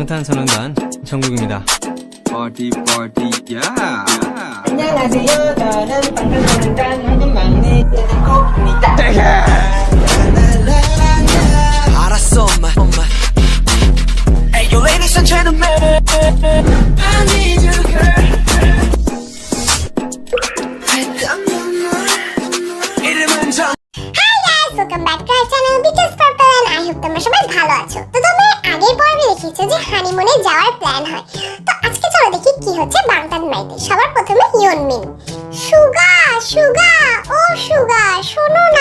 방탄소년단 정국입니다. Party, party, yeah. 안녕하세요. 저는 방탄소년단 황금 막내 যাওয়ার plan হয়। তো আজকে চলো দেখি কি হচ্ছে বাংটান মাইতে সবার প্রথমে ইয়নমিন সুগা সুগা, ও সুগা, শোনো না।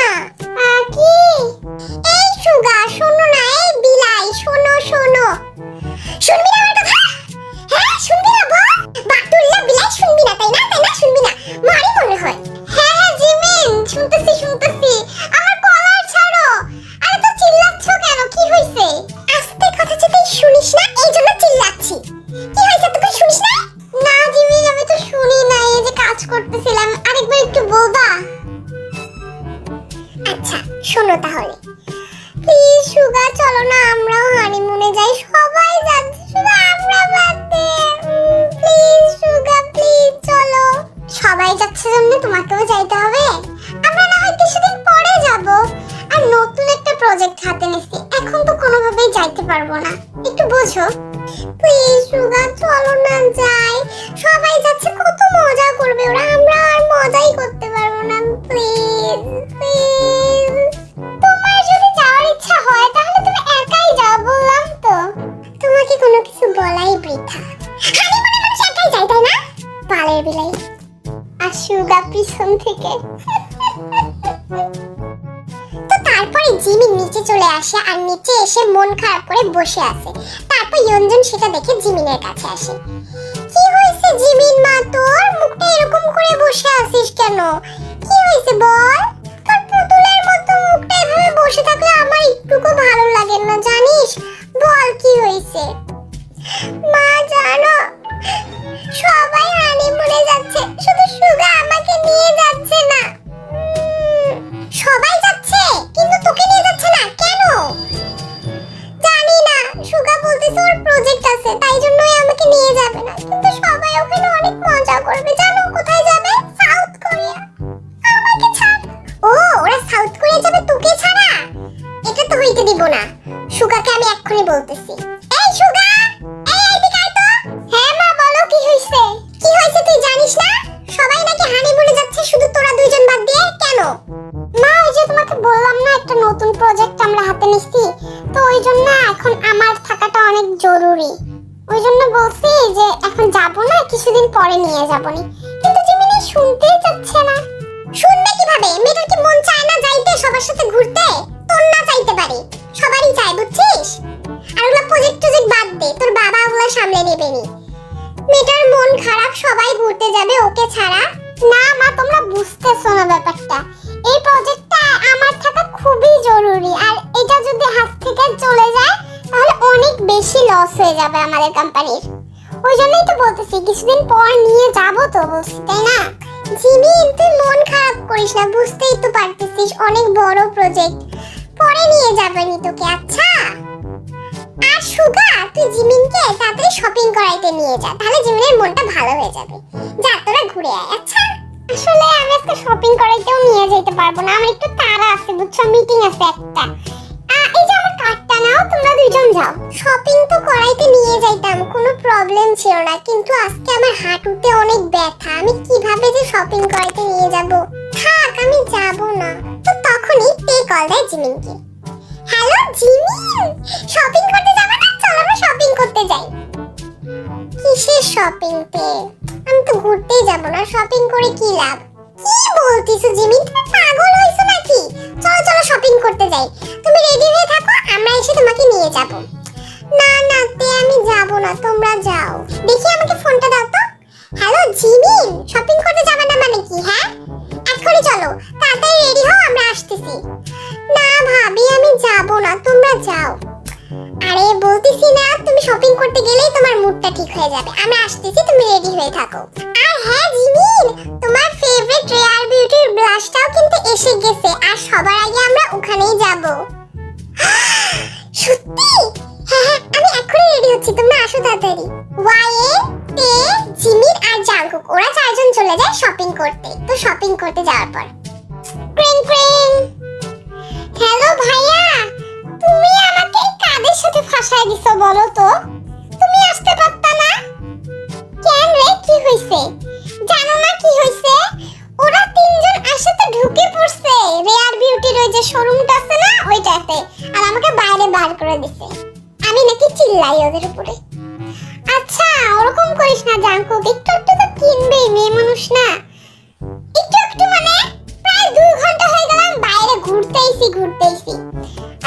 প্রজেক্ট হাতে নিছি এখন তো কোনোভাবেই যাইতে পারব না। একটু বোঝো। প্লিজ সুগা চলো না যাই। সবাই যাচ্ছে, কত মজা করবে ওরা। আমরা আর মজাই করতে পারব না। প্লিজ প্লিজ তোমার যদি যাওয়ার ইচ্ছা হয়, তাহলে তুমি একাই যাও, বললাম তো। তোমাকে কোনো কিছু বলাই বৃথা। হানিমুনে মানুষ একাই যায় তাই না? পালের বিলাই। আর সুগা পিছন থেকে। চলে আসে আর নিচে এসে মন খারাপ করে বসে আছে। তারপর ইয়ঞ্জন সেটা দেখে জিমিনের কাছে আসে। কি হয়েছে জিমিন মা তোর? মুখটা এরকম করে বসে আছিস কেন? কি হয়েছে বল? তোর পুতুলের মতো মুখটা এভাবে বসে থাকলে আমার একটুকু ভালো লাগে না, জানিস? বল কি হয়েছে? মা, জানো, সবাই হানিমুনে যাচ্ছে, শুধু সুগা না। সুগাকে আমি এক্ষুনি বলতেছি। এই সুগা! এই এদিকে আয় তো। হ্যাঁ মা, বলো কি হইছে? কি হইছে তুই জানিস না? সবাই নাকি হানিমুনে যাচ্ছে, শুধু তোরা দুইজন বাদ দিয়ে? কেন? মা, ওই যে তোমাকে বললাম না, একটা নতুন প্রজেক্ট আমরা হাতে নিচ্ছি তো ওই জন্য এখন আমার থাকাটা অনেক জরুরি। ওই জন্য বলছি যে এখন যাব না, কিছুদিন পরে নিয়ে যাব নি কিন্তু জিমিনি শুনতেই চাচ্ছে না। শুনবে কীভাবে? মেয়েটার কি মন চায় না যাইতে, সবার সাথে ঘুরতে? তোর না চাইতে পারে। সবারই চায় বুঝছিস? আর ওগুলো প্রজেক্ট টজেক্ট বাদ দে, তোর বাবা ওগুলো সামলে নেবে নি। মেয়েটার মন খারাপ, সবাই ঘুরতে যাবে ওকে ছাড়া। না মা, তোমরা বুঝতেছো না ব্যাপারটা। এই প্রজেক্টটা আমার থাকা খুবই জরুরি, আর এটা যদি হাত থেকে চলে যায়, তাহলে অনেক বেশি লস হয়ে যাবে আমাদের কোম্পানির ওই জন্যই তো বলতেছি, কিছুদিন পর নিয়ে যাব তো বলছি, তাই না? জিমি, তুই মন খারাপ করিস না, বুঝতেই তো পারতেছিস, অনেক বড় প্রজেক্ট পরে নিয়ে যাবেনি তোকে আচ্ছা? আর সুগা, তুই জিমিনকে তাড়াতাড়ি শপিং করাইতে নিয়ে যা, তাহলে জিমিনের মনটা ভালো হয়ে যাবে। যা, তোরা ঘুরে আয় আচ্ছা? আসলে আমি আজকে শপিং করাইতেও নিয়ে যেতে পারব না, আমার একটু তাড়া আছে, বুঝছ? মিটিং আছে একটা। এই যে আমার কার্ডটা নাও, তোমরা দুইজন যাও। শপিং তো করাইতে নিয়ে যাইতাম, কোনো প্রবলেম ছিল না, কিন্তু আজকে আমার হাঁটুতে অনেক ব্যথা, আমি কীভাবে যে শপিং করাইতে নিয়ে যাব? আমি যাব না। তো তখনই তে কল দেয় জিমিনকে? Hello Jimin! শপিং করতে যাবে না? চলো আমরা শপিং করতে যাই। কিসের শপিং পে আমি তো ঘুরতেই যাব না। শপিং করে কি লাভ? কি বলতিছো জিমিন? তুমি পাগল হইছো নাকি? চলো চলো শপিং করতে যাই। তুমি রেডি হয়ে থাকো, আমরা এসে তোমাকে নিয়ে যাব। না না, তে আমি যাব না। তোমরা যাও। দেখি আমাকে ফোনটা দাও তো। আমি আসতেছি, তুমি রেডি হয়ে থাকো। আর হ্যাঁ জিমিন, তোমার ফেভারিট রেয়ার বিউটির ব্লাশটাও কিন্তু এসে গেছে, আর সবার আগে আমরা ওখানেই যাব। সত্যি? হ্যাঁ হ্যাঁ আমি এখনই রেডি হচ্ছি, তোমরা আসো তাড়াতাড়ি। ওয়াইয়ে তে জিমিন আর জাংকুক ওরা চারজন চলে যায় শপিং করতে। তো শপিং করতে যাওয়ার পর। ক্রিং ক্রিং। হ্যালো ভাইয়া, তুমি আমাকে কাদের সাথে ফাঁসায় দিছো বলো তো? আচ্ছা ওরকম করিস না জাঙ্কুক একটু একটু তো কিনবেই, মেয়ে মানুষ না। একটু একটু মানে প্রায় দুই ঘণ্টা হয়ে গেলাম বাইরে ঘুরতেইছি ঘুরতেইছি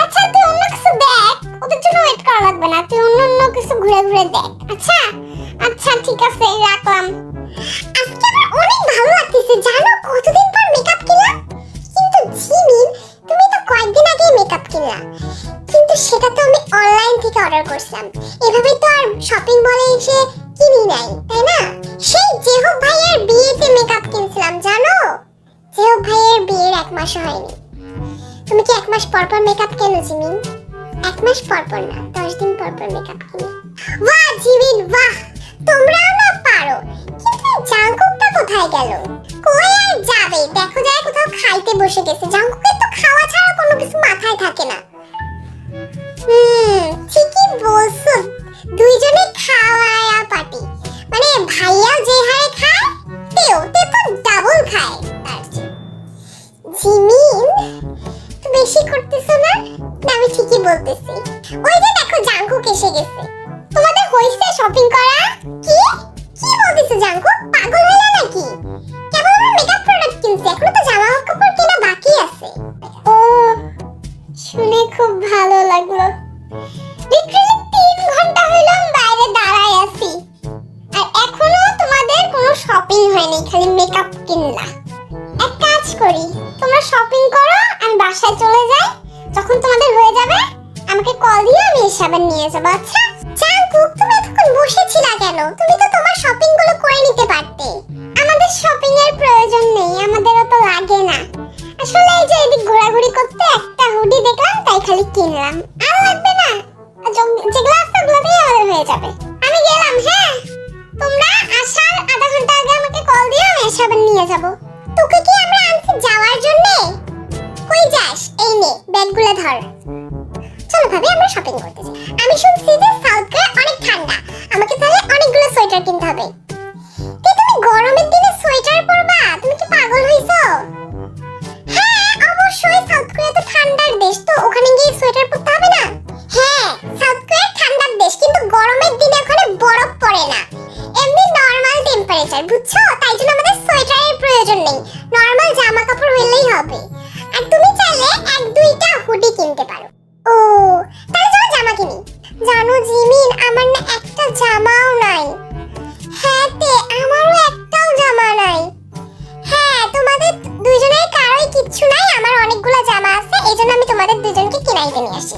আচ্ছা তুই অন্য কিছু দেখ, ওদের জন্য ওয়েট করা লাগবে না, তুই অন্য অন্য কিছু ঘুরে ঘুরে দেখ। আচ্ছা আচ্ছা ঠিক আছে, রাখলাম। আজকে আমার অনেক ভালো লাগতেছে, জানো? কতদিন পর মেকআপ কিনলাম? কিন্তু জিমিন, তুমি তো কয়েকদিন আগে মেকআপ কিনলা। কিন্তু সেটা তো আমি অনলাইন থেকে অর্ডার করছিলাম। বিয়ের এক মাস হয়নি। তুমি কি এক মাস পর পর মেকআপ কেন জিমিন এক মাস পর পর না, দশ দিন পর পর মেকআপ কিনি? বাহ জিমিন বাহ! তোমরা না পারো। কিন্তু জাঙ্কুকটা কোথায় গেল? কই আর যাবে? দেখো যায় কোথাও খাইতে বসে গেছে। জাঙ্কুকের তো খাওয়া ছাড়া কোনো কিছু মাথায় থাকে না। শপিং করা? কি? কি বলতেছো জাঙ্কুক পাগল হলে নাকি? কেবল আমার মেকআপ প্রোডাক্ট কিনছি, এখনও তো জামা কাপড় কেনা বাকি আছে। ও, শুনে খুব ভালো লাগল। লিটারালি তিন ঘণ্টা হইলাম বাইরে দাঁড়ায় আছি। আর এখনও তোমাদের কোনো শপিং হয়নি, খালি মেকআপ কিনলা এক কাজ করি, তোমরা শপিং করো, আমি বাসায় চলে যাই। যখন তোমাদের হয়ে যাবে, আমাকে কল দিও, আমি এসে আবার নিয়ে যাব আচ্ছা? তুমি এতক্ষণ বসেছিলা কেন? তুমি তো তোমার শপিংগুলো করে নিতে পারতে। আমাদের শপিং এর প্রয়োজন নেই, আমাদেরও তো লাগে না। আসলে এই যে এদিক ঘোরাঘুরি করতে একটা হুডি দেখলাম, তাই খালি কিনলাম। আর লাগবে না। যেগুলো আছে ওগুলোতেই আমাদের হয়ে যাবে। আমি গেলাম হ্যাঁ? তোমরা আসার আধা ঘণ্টা আগে আমাকে কল দিও, আমি এসে আবার নিয়ে যাব। তোকে কি আমরা আনছি যাওয়ার জন্য? কই যাস? এই নে ব্যাগগুলো ধর। চলো ভাবি, আমরা শপিং করতে যাই। আমি শুনছি যে ঠান্ডা আমাকে তাহলে অনেকগুলো সোয়েটার কিনতে হবে। তুমি গরমের দিনে সোয়েটার পরবা? তুমি কি পাগল হইছো? হ্যাঁ অবশ্যই সাউথ কোরিয়া তো ঠান্ডার দেশ, তো ওখানে গিয়ে সোয়েটার পরতে হবে না? হ্যাঁ সাউথ কোরিয়া ঠান্ডার দেশ, কিন্তু গরমের দিনে ওখানে বরফ পড়ে না। এমনি নরমাল টেম্পারেচার বুঝছ? তাই জন্য আমাদের সোয়েটারের প্রয়োজন নেই। নরমাল জামা কাপড় হলেই হবে। তোমাদের দুজনকে কিনাইতে নিয়ে আসছি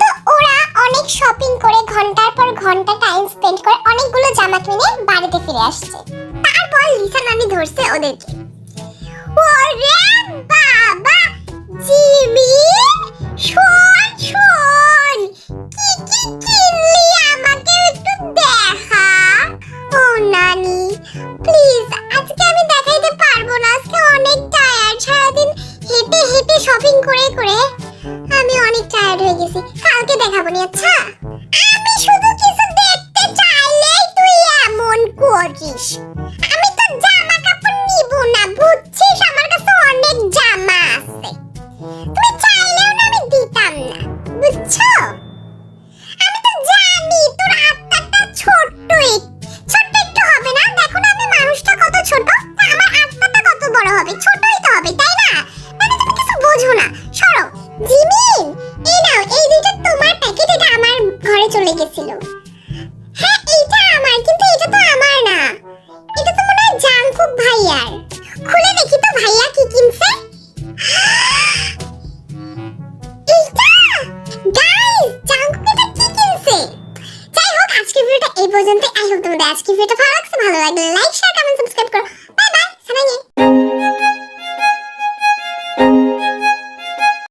তো ওরা অনেক শপিং করে, ঘণ্টার পর ঘণ্টা টাইম স্পেন্ড করে অনেকগুলো জামা কিনে বাড়িতে ফিরে আসছে। তারপর লিসা নানি ধরছে ওদেরকে। ওরে বাবা! জিমি আমি শুধু কিছু দেখতে চাইলেই তুই এমন করিস। ভাইয়া কি কিনছে? এই পর্যন্ত আই তোমাদের ভিডিওটা ভালো লাগছে, ভালো লাগলে লাইক শেয়ার কমেন্ট সাবস্ক্রাইব করো। Bye bye